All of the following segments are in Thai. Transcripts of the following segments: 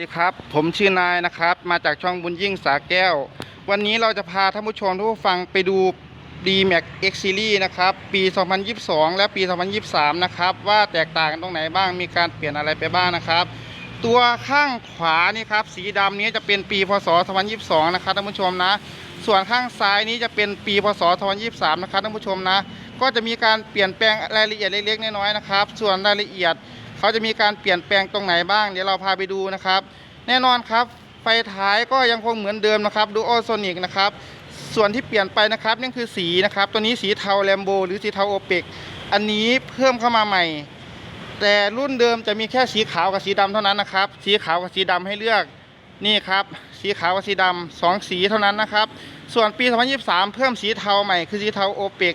สวัสดีครับ ผมชื่อนายนะครับ มาจากช่องบุญยิ่งสาแก้ว วันนี้เราจะพาท่านผู้ชมทุกผู้ฟังไปดู d m a x X Series นะครับ ปี 2022 และปี 2023 นะครับ ว่าแตกต่างกันตรงไหนบ้างมีการเปลี่ยนอะไรไปบ้างนะครับ ตัวข้างขวานี่ครับ สีดำนี้จะเป็นปีพศ 2022 นะครับท่านผู้ชมนะ ส่วนข้างซ้ายนี้จะเป็นปีพศ 2023 นะครับท่านผู้ชมนะ ก็จะมีการเปลี่ยนแปลงรายละเอียดเล็กๆน้อยๆนะครับ ส่วนรายละเอียด เขาจะมีการเปลี่ยนแปลงตรงไหนบ้าง เดี๋ยวเราพาไปดูนะครับ แน่นอนครับ ไฟท้ายก็ยังคงเหมือนเดิมนะครับดูโอโซนิกนะครับส่วนที่เปลี่ยนไปนะครับนั่นคือสีนะครับ ตัวนี้สีเทาแลมโบหรือสีเทาโอเปกอันนี้เพิ่มเข้ามาใหม่ แต่รุ่นเดิมจะมีแค่สีขาวกับสีดำเท่านั้นนะครับ สีขาวกับสีดำให้เลือกนี่ครับ สีขาวกับสีดำสองสีเท่านั้นนะครับ ส่วนปี 2023 เพิ่มสีเทาใหม่คือสีเทาโอเปก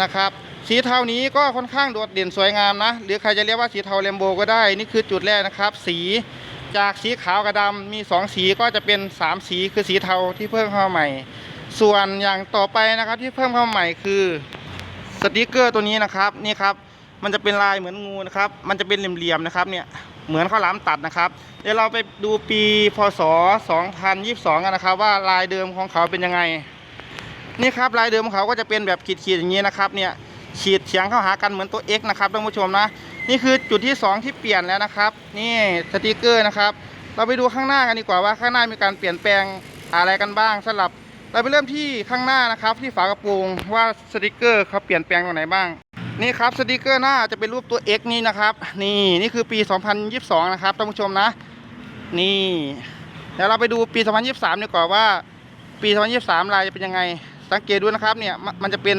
นะครับ สีเทานี้ก็ค่อนข้างโดดเด่นสวยงามนะ หรือใครจะเรียกว่าสีเทาเรมโบก็ได้ นี่คือจุดแรกนะครับ สีจากสีขาวกับดำมี 2 สีก็จะเป็น 3 สีคือสีเทาที่เพิ่มเข้าใหม่ ส่วนอย่างต่อไปนะครับที่เพิ่มเข้ามาใหม่คือสติกเกอร์ตัวนี้นะครับนี่ครับมันจะเป็นลายเหมือนงูนะครับ มันจะเป็นเหลี่ยมๆนะครับเนี่ยเหมือนข้าวหลามตัดนะครับ เดี๋ยวเราไปดูปีพศ 2022 กันนะครับ ว่าลายเดิมของเขาเป็นยังไง นี่ครับลายเดิมของเขาก็จะเป็นแบบขีดๆอย่างนี้นะครับเนี่ย ขีดเฉียงเข้าหากันเหมือนตัว X นะครับท่านผู้ชมนะ นี่คือจุดที่ 2 ที่เปลี่ยนแล้วนะครับ นี่สติกเกอร์นะครับ เราไปดูข้างหน้ากันดีกว่าว่าข้างหน้ามีการเปลี่ยนแปลงอะไรกันบ้างสำหรับ เราไปเริ่มที่ข้างหน้านะครับ ที่ฝากระโปรงว่าสติกเกอร์เขาเปลี่ยนแปลงตรงไหนบ้างนี่ครับสติกเกอร์หน้าจะเป็นรูปตัว X นี่นะครับ นี่นี่คือปี 2022 นะครับท่านผู้ชมนะ นี่เดี๋ยวเราไปดูปี 2023 ดีกว่าว่า ปี 2023 ลายจะเป็นยังไง สังเกตดูนะครับเนี่ยมมันจะเป็น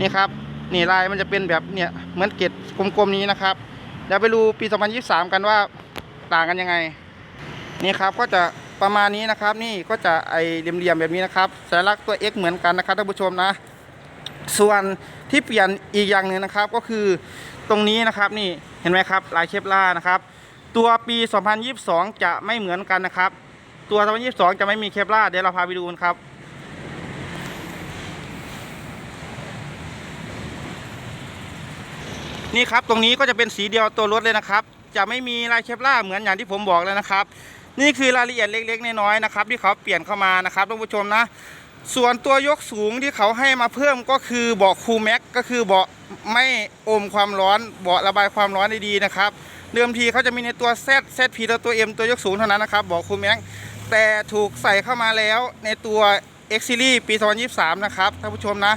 นี่ครับ นี่ลายมันจะเป็นแบบเนี่ยเหมือนเกล็ดกลมๆนี้นะครับเดี๋ยวไปดูปี 2023 กันว่าต่างกันยังไง นี่ครับก็จะประมาณนี้นะครับ นี่ก็จะไอเหลี่ยมๆแบบนี้นะครับสัญลักษณ์ตัว X เหมือนกันนะครับท่านผู้ชมนะ ส่วนที่เปลี่ยนอีกอย่างหนึ่งนะครับ ก็คือตรงนี้นะครับนี่เห็นไหมครับลายเคปล่านะครับ ตัวปี 2022 จะไม่เหมือนกันนะครับ ตัว 2022 จะไม่มีเคปล่าเดี๋ยวเราพาไปดูกันครับ นี่ครับตรงนี้ก็จะเป็นสีเดียวตัวรถเลยนะครับ จะไม่มีลายเคปล่าเหมือนอย่างที่ผมบอกเลยนะครับ นี่คือรายละเอียดเล็กๆน้อยๆนะครับ ที่เขาเปลี่ยนเข้ามานะครับท่านผู้ชมนะ ส่วนตัวยกสูงที่เขาให้มาเพิ่มก็คือเบาะคูแม็กก็คือเบาะไม่อมความร้อนเบาะระบายความร้อนได้ดีนะครับเดิมทีเขาจะมีในตัว Z ZP และตัว M ตัวยกสูงเท่านั้นนะครับเบาะคูแม็กแต่ถูกใส่เข้ามาแล้วในตัว X Series ปี 2023 นะครับท่านผู้ชมนะ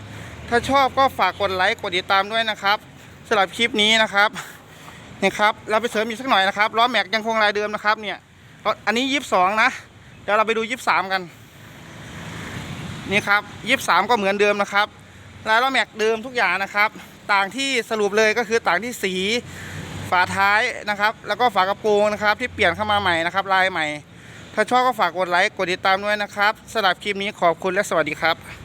ถ้าชอบก็ฝากกดไลค์กดติดตามด้วยนะครับ สำหรับคลิปนี้นะครับนี่ครับ เราไปเสริมอีกสักหน่อยนะครับล้อแม็กยังคงลายเดิมนะครับเนี่ยอันนี้22นะเดี๋ยวเราไปดู23กัน นี่ครับยี่สามก็เหมือนเดิมนะครับลายล้อแม็กเดิมทุกอย่างนะครับ ต่างที่สรุปเลยก็คือต่างที่สีฝาท้ายนะครับ แล้วก็ฝากระโปรงนะครับ ที่เปลี่ยนเข้ามาใหม่นะครับลายใหม่ ถ้าชอบก็ฝากกดไลค์กดติดตามด้วยนะครับสำหรับคลิปนี้ขอบคุณและสวัสดีครับ